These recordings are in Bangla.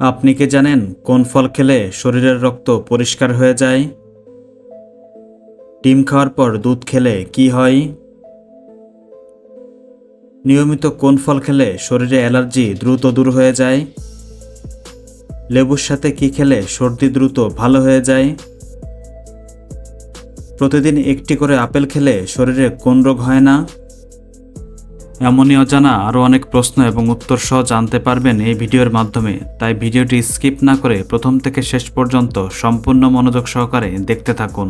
আপনি কি জানেন কোন ফল খেলে শরীরের রক্ত পরিষ্কার হয়ে যায়? ডিম খাওয়ার পর দুধ খেলে কি হয়? নিয়মিত কোন ফল খেলে শরীরে অ্যালার্জি দ্রুত দূর হয়ে যায়? লেবুর সাথে কি খেলে সর্দি দ্রুত ভালো হয়ে যায়? প্রতিদিন একটি করে আপেল খেলে শরীরে কোন রোগ হয় না? এমনই অজানা আরও অনেক প্রশ্ন এবং উত্তর সহ জানতে পারবেন এই ভিডিওর মাধ্যমে। তাই ভিডিওটি স্কিপ না করে প্রথম থেকে শেষ পর্যন্ত সম্পূর্ণ মনোযোগ সহকারে দেখতে থাকুন।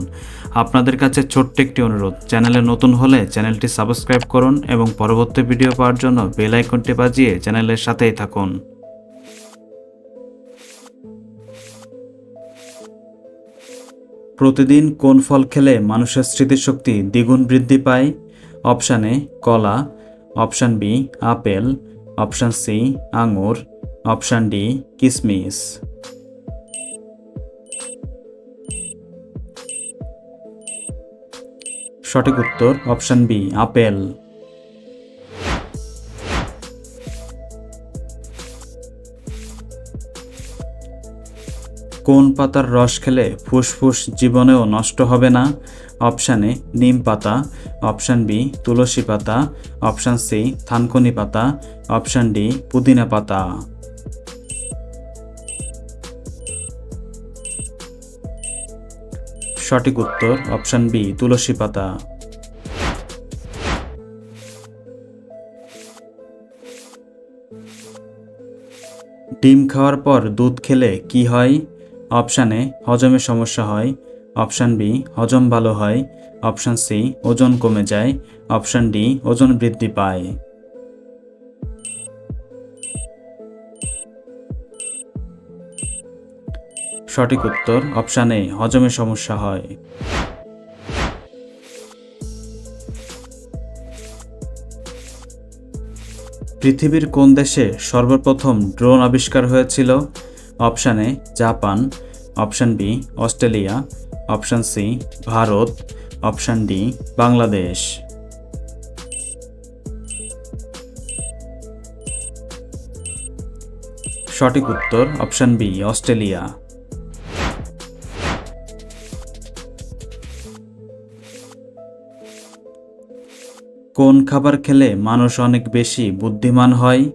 আপনাদের কাছে ছোট্ট একটি অনুরোধ, চ্যানেলে নতুন হলে চ্যানেলটি সাবস্ক্রাইব করুন এবং পরবর্তী ভিডিও পাওয়ার জন্য বেল আইকনটি বাজিয়ে চ্যানেলের সাথেই থাকুন। প্রতিদিন কোন ফল খেলে মানুষের স্মৃতিশক্তি দ্বিগুণ বৃদ্ধি পায়? অপশানে কলা। Option B, apple, option C, আঙুর, অপশান ডি, কিসমিস। সঠিক উত্তর অপশান বি, আপেল। কোন পাতার রস খেলে ফুসফুস জীবনেও নষ্ট হবে না? অপশান নিম পাতা। অপশান বি, তুলসী পাতা। অপশান সি, থানকুনি পাতা। অপশান ডি, পুদিনা পাতা। সঠিক উত্তর অপশান বি, তুলসী পাতা। ডিম খাওয়ার পর দুধ খেলে কি হয়? অপশান হজমে সমস্যা হয়। অপশান বি, হজম ভালো হয়। অপশান সি, ওজন কমে যায়। অপশান ডি, ওজন বৃদ্ধি পায়। সঠিক উত্তর, অপশান হজমে সমস্যা হয়। পৃথিবীর কোন দেশে সর্বপ্রথম ড্রোন আবিষ্কার হয়েছিল? Option Japan. Option B, Australia. Option C, Bharat. Option D, Bangladesh. সঠিক উত্তর অপশান বি, অস্ট্রেলিয়া। কোন খাবার খেলে মানুষ অনেক বেশি বুদ্ধিমান হয়?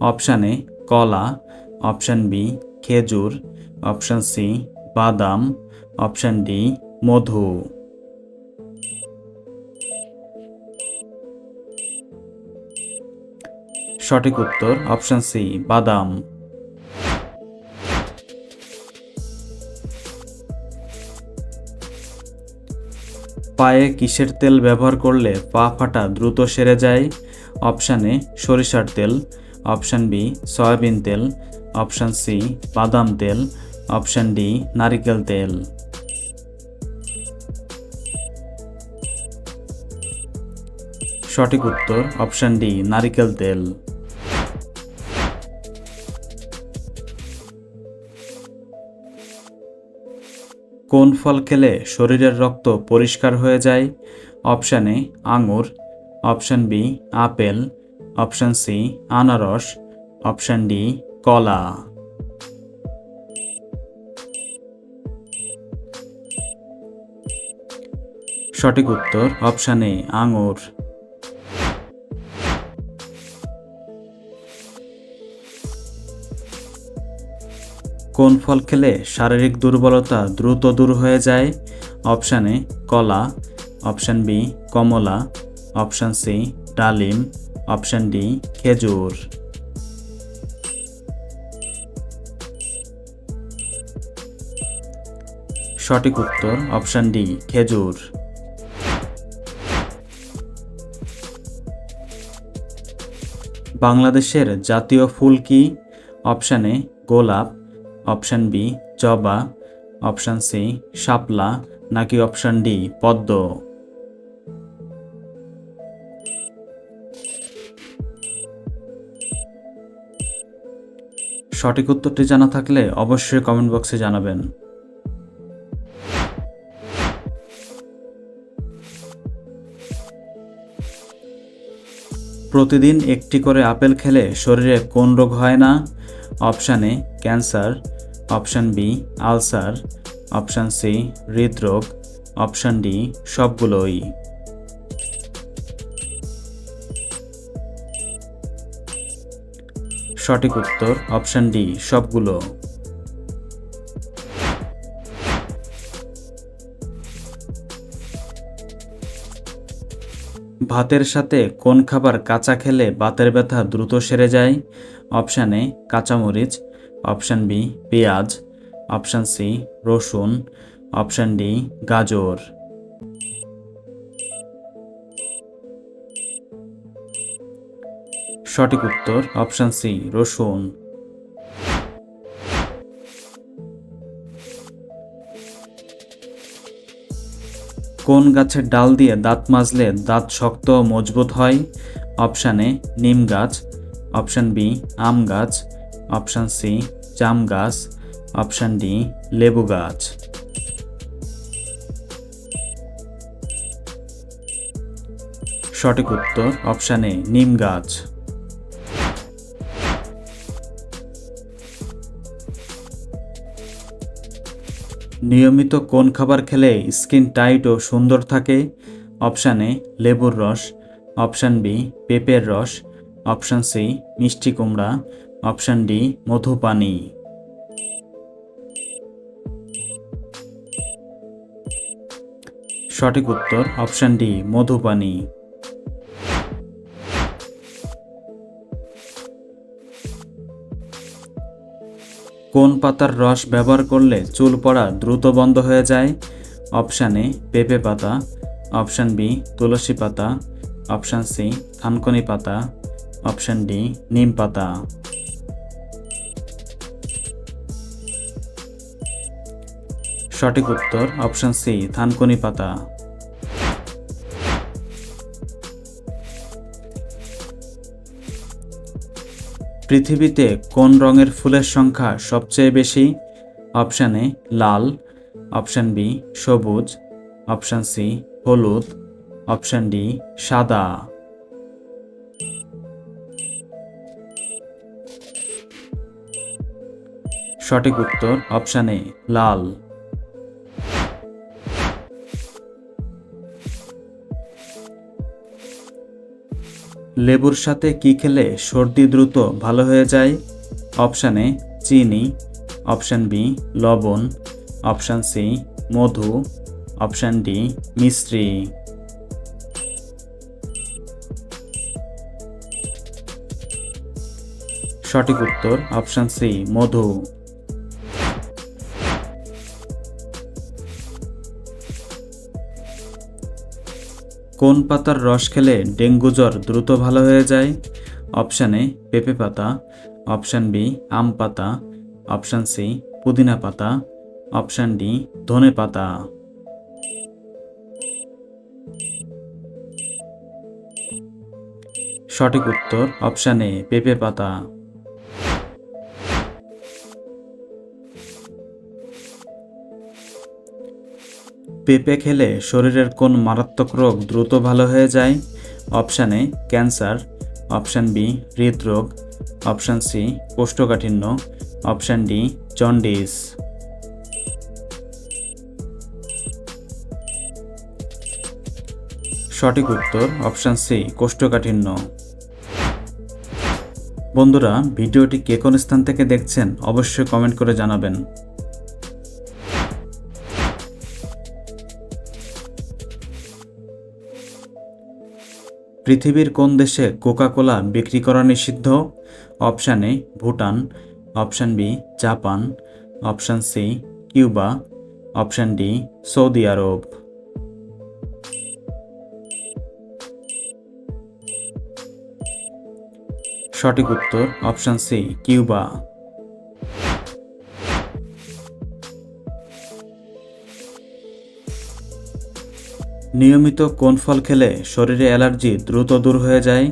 অপশান এ, কলা। অপশান বি, খেজুর। অপশান সি, বাদাম। অপশান ডি, মধু। সঠিক উত্তর অপশান সি বাদাম। পায়ে কিসের তেল ব্যবহার করলে পা ফাটা দ্রুত সেরে যায়? অপশান এ সরিষার তেল। অপশান বি সয়াবিন তেল। অপশান সি বাদাম তেল। অপশান ডি নারিকেল তেল। সঠিক উত্তর অপশান ডি নারিকেল তেল। কোন ফল খেলে শরীরের রক্ত পরিষ্কার হয়ে যায়? অপশান এ, আঙুর। Option B, apple. Option C, আনারস। অপশান ডি, কলা। সঠিক উত্তর অপশান এ, আঙুর। কোন ফল খেলে শারীরিক দুর্বলতা দ্রুত দূর হয়ে যায়? অপশান এ, কলা। অপশান বি, কমলা। অপশান সি, ডালিম। অপশান ডি, খেজুর। সঠিক উত্তর, অপশান ডি, খেজুর। বাংলাদেশের জাতীয় ফুল কি? অপশান গোলাপ। অপশান বি, জবা। অপশান সি, শাপলা, নাকি অপশান ডি, পদ্ম। সঠিক উত্তরটি জানা থাকলে অবশ্যই কমেন্ট বক্সে জানাবেন। প্রতিদিন একটি করে আপেল খেলে শরীরে কোন রোগ হয় না? Option cancer. Option B, ulcer, option C, হৃদরোগ, অপশান ডি, সবগুলোই। সঠিক উত্তর, অপশান ডি, সবগুলো। ভাতের সাথে কোন খাবার কাঁচা খেলে বাতের ব্যথা দ্রুত সেরে যায়? অপশান কাঁচামরিচ অপশান বি, পেঁয়াজ। অপশান সি, রসুন। অপশান ডি, গাজর। সঠিক উত্তর অপশান সি, রসুন। কোন গাছের ডাল দিয়ে দাঁত মাজলে দাঁত শক্ত মজবুত হয়? অপশান এ, নিম গাছ। অপশান বি, আম গাছ। অপশান সি, জাম গাছ। অপশান ডি, লেবু গাছ। সঠিক উত্তর অপশান এ, নিম গাছ। নিয়মিত কোন খাবার খেলে স্কিন টাইট ও সুন্দর থাকে? অপশান এ, লেবুর রস। অপশান বি, পেঁপের রস। অপশান সি, মিষ্টি কুমড়া। অপশান ডি মধুপানি সঠিক উত্তর, অপশান ডি মধুপানি কোন পাতার রস ব্যবহার করলে চুল পড়া দ্রুত বন্ধ হয়ে যায়? অপশান এ, পেঁপে পাতা। অপশান বি, তুলসী পাতা। অপশান সি, থানকনি পাতা। অপশান ডি, নিম পাতা। সঠিক উত্তর অপশান সি থানকনি পাতা। পৃথিবীতে কোন রঙের ফুলের সংখ্যা সবচেয়ে বেশি? অপশান এ লাল। অপশান বি সবুজ। অপশান সি হলুদ। অপশান ডি সাদা। সঠিক উত্তর অপশান এ লাল। লেবুর সাথে কি খেলে সর্দি দ্রুত ভালো হয়ে যায়? অপশান এ, চিনি। অপশান বি, লবণ। অপশান সি, মধু। অপশান ডি মিশ্রি সঠিক উত্তর, অপশান সি, মধু। কোন পাতার রস খেলে ডেঙ্গু জ্বর দ্রুত ভালো হয়ে যায়? অপশান এ, পেঁপে পাতা। অপশান বি, আম পাতা। অপশান সি, পুদিনা পাতা। অপশান ডি, ধনে পাতা। সঠিক উত্তর অপশান এ, পেঁপে পাতা। পেঁপে খেলে শরীরের কোন মারাত্মক রোগ দ্রুত ভালো হয়ে যায়? Option A, cancer. Option B, হৃদরোগ। অপশান সি, কোষ্ঠকাঠিন্য। Option D, jaundice. সঠিক উত্তর, অপশান সি, কোষ্ঠকাঠিন্য। বন্ধুরা, ভিডিওটি কে কোন স্থান থেকে দেখছেন অবশ্যই কমেন্ট করে জানাবেন। পৃথিবীর কোন দেশে কোকা কোলা বিক্রি করা নিষিদ্ধ? Option A, Bhutan. Option B, Japan. Option C, Cuba. Option D, Saudi Arab. সঠিক উত্তর, অপশান সি, কিউবা। নিয়মিত কোন ফল খেলে শরীরে অ্যালার্জি দ্রুত দূর হয়ে যায়?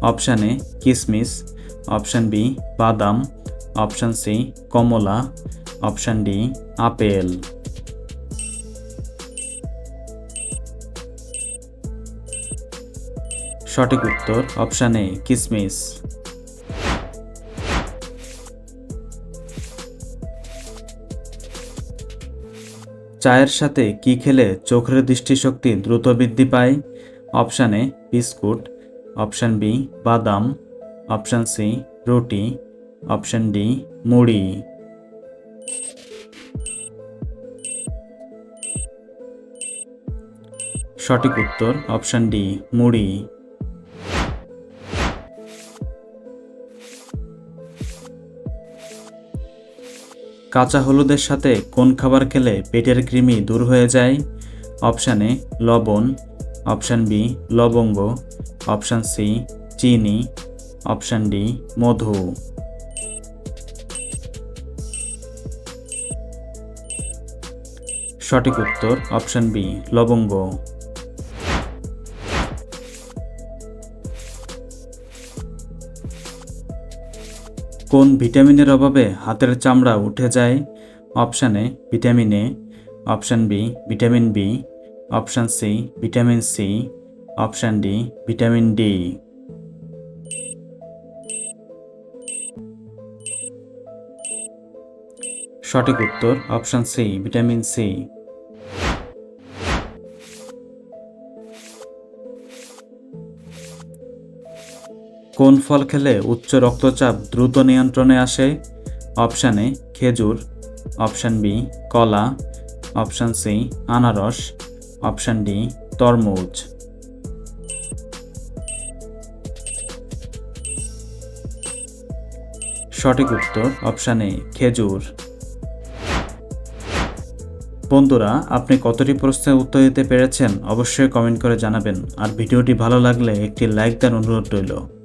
অপশান এ, কিসমিস। অপশান বি, বাদাম। অপশান সি, কমলা। Option D, apple. সঠিক উত্তর অপশান এ, কিসমিস। চায়ের সাথে কি খেলে চোখের দৃষ্টিশক্তি দ্রুত বৃদ্ধি পায়? Option A, biscuit. Option B, বাদাম। অপশান সি, রুটি। অপশান ডি, মুড়ি। সঠিক উত্তর, অপশান ডি, মুড়ি। কাঁচা হলুদের সাথে কোন খাবার খেলে পেটের কৃমি দূর হয়ে যায়? অপশান এ, লবণ। অপশান বি, লবঙ্গ। অপশান সি, চিনি। অপশান ডি, মধু। সঠিক উত্তর অপশান বি, লবঙ্গ। কোন ভিটামিনের অভাবে হাতের চামড়া উঠে যায়? Option A, vitamin A. Option B, vitamin B. Option C, vitamin C. Option D, vitamin D. সঠিক উত্তর, অপশান সি, ভিটামিন সি। ফল খেলে উচ্চ রক্তচাপ দ্রুত নিয়ন্ত্রণে আসে। অপশান এ, খেজুর। অপশান বি, কলা। অপশান সি, আনারস। অপশান ডি, তরমুজ। সঠিক উত্তর অপশান এ, খেজুর। বন্ধুরা, আপনি কতটি প্রশ্নের উত্তর দিতে পেরেছেন অবশ্যই কমেন্ট করে জানাবেন। আর ভিডিওটি ভালো লাগলে একটি লাইক দেওয়ার অনুরোধ রইল।